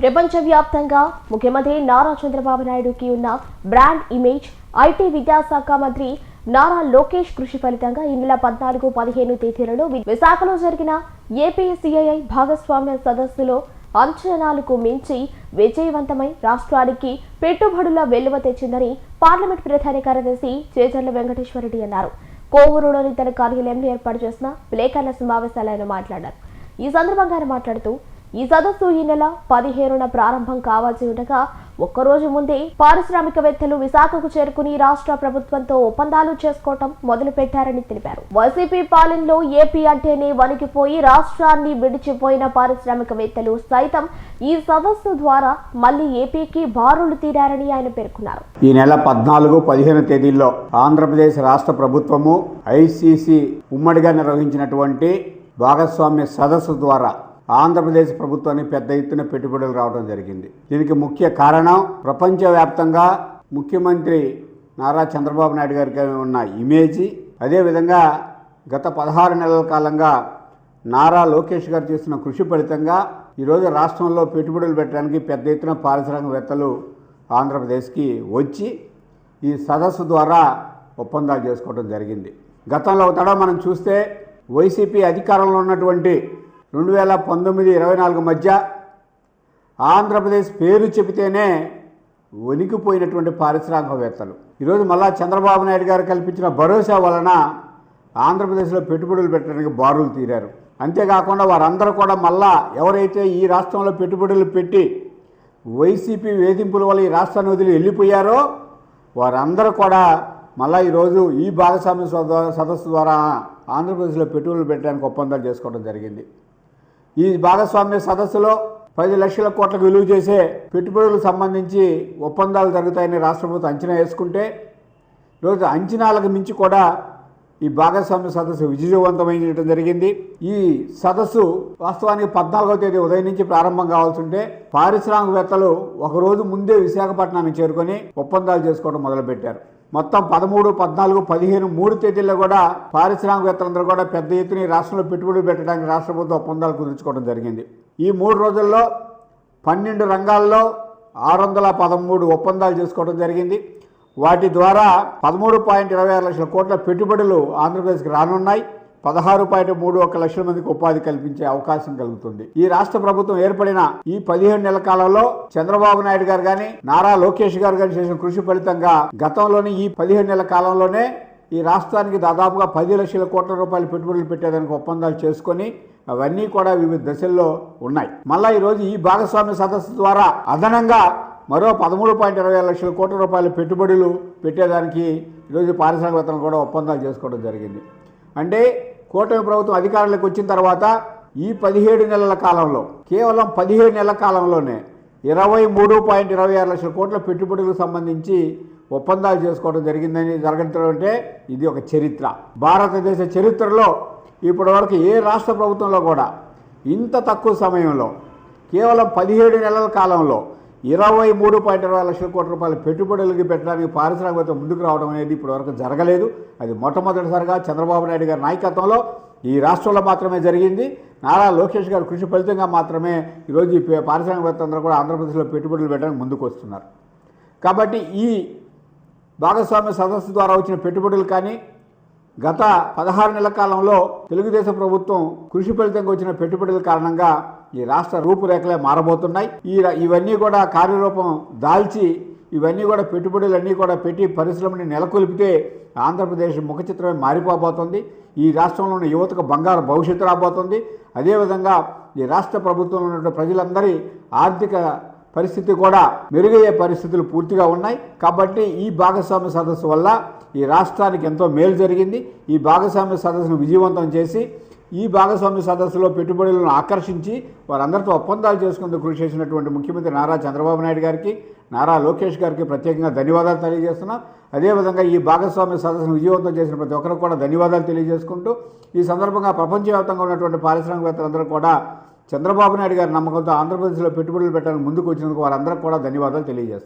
ప్రపంచవ్యాప్తంగా ముఖ్యమంత్రి నారా చంద్రబాబు నాయుడుకి ఉన్న బ్రాండ్ ఇమేజ్ ఐటీ విద్యాశాఖ మంత్రి నారా లోకేష్ కృషి ఫలితంగా ఈ నెల పద్నాలుగు పదిహేను తేదీలలో విశాఖలో జరిగిన ఏపీసీఐఐ భాగస్వామ్య సదస్సులో అంచనాలకు మించి విజయవంతమై రాష్ట్రానికి పెట్టుబడుల వెలువ తెచ్చిందని పార్లమెంట్ ప్రధాన కార్యదర్శి చేజర్ల వెంకటేశ్వరరెడ్డి అన్నారు. కోవూరులోని తన కార్యాలయంలో ఏర్పాటు చేసిన విలేకరుల సమావేశాలు ఆయన మాట్లాడారు. ఈ సందర్భంగా ఆయన మాట్లాడుతూ ఈ సదస్సు ఈ నెల పదిహేనున ప్రారంభం కావాల్సి ఉండగా ఒక్కరోజు ముందే పారిశ్రామికవేత్తలు విశాఖకు చేరుకుని రాష్ట్ర ప్రభుత్వంతో ఒప్పందాలు చేసుకోవటం మొదలుపెట్టారని తెలిపారు. వైసీపీ పాలనలో ఏపీ అంటేనే వణికిపోయి రాష్ట్రాన్ని విడిచిపోయిన పారిశ్రామికవేత్తలు సైతం ఈ సదస్సు ద్వారా మళ్ళీ ఏపీకి బారులు తీరారని ఆయన పేర్కొన్నారు. ఈ నెల పద్నాలుగు పదిహేను తేదీల్లో ఆంధ్రప్రదేశ్ రాష్ట్ర ప్రభుత్వము ఐసీసీ ఉమ్మడిగా నిర్వహించినటువంటి భాగస్వామ్య సదస్సు ద్వారా ఆంధ్రప్రదేశ్ ప్రభుత్వానికి పెద్ద ఎత్తున పెట్టుబడులు రావడం జరిగింది. దీనికి ముఖ్య కారణం ప్రపంచవ్యాప్తంగా ముఖ్యమంత్రి నారా చంద్రబాబు నాయుడు గారికి ఉన్న ఇమేజీ. అదేవిధంగా గత పదహారు నెలల కాలంగా నారా లోకేష్ గారు చేసిన కృషి ఫలితంగా ఈరోజు రాష్ట్రంలో పెట్టుబడులు పెట్టడానికి పెద్ద ఎత్తున పారిశ్రామికవేత్తలు ఆంధ్రప్రదేశ్కి వచ్చి ఈ సదస్సు ద్వారా ఒప్పందాలు చేసుకోవడం జరిగింది. గతంలో ఒక మనం చూస్తే వైసీపీ అధికారంలో ఉన్నటువంటి రెండు వేల పంతొమ్మిది ఇరవై నాలుగు మధ్య ఆంధ్రప్రదేశ్ పేరు చెబితేనే వణికిపోయినటువంటి పారిశ్రామికవేత్తలు. ఈరోజు మళ్ళా చంద్రబాబు నాయుడు గారు కల్పించిన భరోసా వలన ఆంధ్రప్రదేశ్లో పెట్టుబడులు పెట్టడానికి బారులు తీరారు. అంతేకాకుండా వారందరూ కూడా మళ్ళా ఎవరైతే ఈ రాష్ట్రంలో పెట్టుబడులు పెట్టి వైసీపీ వేధింపుల వల్ల ఈ రాష్ట్రాన్ని వదిలి వెళ్ళిపోయారో వారందరూ కూడా మళ్ళా ఈరోజు ఈ భాగస్వామ్య సదస్సు ద్వారా ఆంధ్రప్రదేశ్లో పెట్టుబడులు పెట్టడానికి ఒప్పందాలు చేసుకోవడం జరిగింది. ఈ భాగస్వామ్య సదస్సులో పది లక్షల కోట్లకు విలువ చేసే పెట్టుబడులకు సంబంధించి ఒప్పందాలు జరుగుతాయని రాష్ట్ర ప్రభుత్వం అంచనా వేసుకుంటే ఈరోజు అంచనాలకు మించి కూడా ఈ భాగస్వామ్య సదస్సు విజయవంతమైనటం జరిగింది. ఈ సదస్సు వాస్తవానికి పద్నాలుగో తేదీ ఉదయం నుంచి ప్రారంభం కావాల్సి ఉంటే పారిశ్రామికవేత్తలు ఒకరోజు ముందే విశాఖపట్నానికి చేరుకొని ఒప్పందాలు చేసుకోవడం మొదలుపెట్టారు. మొత్తం పదమూడు పద్నాలుగు పదిహేను మూడు తేదీల్లో కూడా పారిశ్రామికవేత్తలందరూ కూడా పెద్ద ఎత్తున రాష్ట్రంలో పెట్టుబడులు పెట్టడానికి రాష్ట్ర ప్రభుత్వం ఒప్పందాలు కుదుర్చుకోవడం జరిగింది. ఈ మూడు రోజుల్లో పన్నెండు రంగాల్లో ఆరు వందల పదమూడు ఒప్పందాలు చేసుకోవడం జరిగింది. వాటి ద్వారా పదమూడు పాయింట్ ఇరవై ఆరు లక్షల కోట్ల పెట్టుబడులు ఆంధ్రప్రదేశ్కి రానున్నాయి. పదహారు పాయింట్ మూడు ఒక లక్షల మందికి ఉపాధి కల్పించే అవకాశం కలుగుతుంది. ఈ రాష్ట్ర ప్రభుత్వం ఏర్పడిన ఈ పదిహేడు నెలల కాలంలో చంద్రబాబు నాయుడు గారు కానీ నారా లోకేష్ గారు కానీ చేసిన కృషి ఫలితంగా గతంలోని ఈ పదిహేడు నెలల కాలంలోనే ఈ రాష్ట్రానికి దాదాపుగా పది లక్షల కోట్ల రూపాయలు పెట్టుబడులు పెట్టేదానికి ఒప్పందాలు చేసుకొని అవన్నీ కూడా వివిధ దశల్లో ఉన్నాయి. మళ్ళా ఈరోజు ఈ భాగస్వామ్య సదస్సు ద్వారా అదనంగా మరో పదమూడు పాయింట్ ఇరవై ఐదు లక్షల కోట్ల రూపాయల పెట్టుబడులు పెట్టేదానికి ఈరోజు పారిశ్రామికవేత్తలు కూడా ఒప్పందాలు చేసుకోవడం జరిగింది. అంటే కూటమి ప్రభుత్వం అధికారంలోకి వచ్చిన తర్వాత ఈ పదిహేడు నెలల కాలంలో కేవలం పదిహేడు నెలల కాలంలోనే ఇరవై మూడు పాయింట్ ఇరవై ఆరు లక్షల కోట్ల పెట్టుబడులకు సంబంధించి ఒప్పందాలు చేసుకోవడం జరిగిందని జరగడం అంటే ఇది ఒక చరిత్ర. భారతదేశ చరిత్రలో ఇప్పటివరకు ఏ రాష్ట్ర ప్రభుత్వంలో కూడా ఇంత తక్కువ సమయంలో కేవలం పదిహేడు నెలల కాలంలో ఇరవై మూడు పాయింట్ ఇరవై లక్షల కోట్ల రూపాయల పెట్టుబడులకి పెట్టడానికి పారిశ్రామికవేత్త ముందుకు రావడం అనేది ఇప్పటివరకు జరగలేదు. అది మొట్టమొదటిసారిగా చంద్రబాబు నాయుడు గారి నాయకత్వంలో ఈ రాష్ట్రంలో మాత్రమే జరిగింది. నారా లోకేష్ గారు కృషి ఫలితంగా మాత్రమే ఈరోజు ఈ పారిశ్రామికవేత్తలందరూ కూడా ఆంధ్రప్రదేశ్లో పెట్టుబడులు పెట్టడానికి ముందుకు వస్తున్నారు కాబట్టి ఈ భాగస్వామ్య సదస్సు ద్వారా వచ్చిన పెట్టుబడులు కానీ గత పదహారు నెలల కాలంలో తెలుగుదేశం ప్రభుత్వం కృషి ఫలితంగా వచ్చిన పెట్టుబడుల కారణంగా ఈ రాష్ట్ర రూపురేఖలే మారబోతున్నాయి. ఈ ఇవన్నీ కూడా కార్యరూపం దాల్చి ఇవన్నీ కూడా పెట్టుబడులన్నీ కూడా పెట్టి పరిశ్రమని నెలకొల్పితే ఆంధ్రప్రదేశ్ ముఖ చిత్రమే మారిపోబోతుంది. ఈ రాష్ట్రంలో ఉన్న యువతకు బంగారు భవిష్యత్తు రాబోతుంది. అదేవిధంగా ఈ రాష్ట్ర ప్రభుత్వంలో ఉన్న ప్రజలందరి ఆర్థిక పరిస్థితి కూడా మెరుగయ్యే పరిస్థితులు పూర్తిగా ఉన్నాయి. కాబట్టి ఈ భాగస్వామ్య సదస్సు వల్ల ఈ రాష్ట్రానికి ఎంతో మేలు జరిగింది. ఈ భాగస్వామ్య సదస్సును విజయవంతం చేసి ఈ భాగస్వామ్య సదస్సులో పెట్టుబడులను ఆకర్షించి వారందరితో ఒప్పందాలు చేసుకుంటూ కృషి చేసినటువంటి ముఖ్యమంత్రి నారా చంద్రబాబు నాయుడు గారికి నారా లోకేష్ గారికి ప్రత్యేకంగా ధన్యవాదాలు తెలియజేస్తున్నాం. అదేవిధంగా ఈ భాగస్వామ్య సదస్సును విజయవంతం చేసిన ప్రతి ఒక్కరికి కూడా ధన్యవాదాలు తెలియజేసుకుంటూ ఈ సందర్భంగా ప్రపంచవ్యాప్తంగా ఉన్నటువంటి పారిశ్రామికవేత్తలందరూ కూడా చంద్రబాబు నాయుడు గారి నమ్మకంతో ఆంధ్రప్రదేశ్లో పెట్టుబడులు పెట్టాలని ముందుకు వచ్చినందుకు వారందరికీ కూడా ధన్యవాదాలు తెలియజేస్తాను.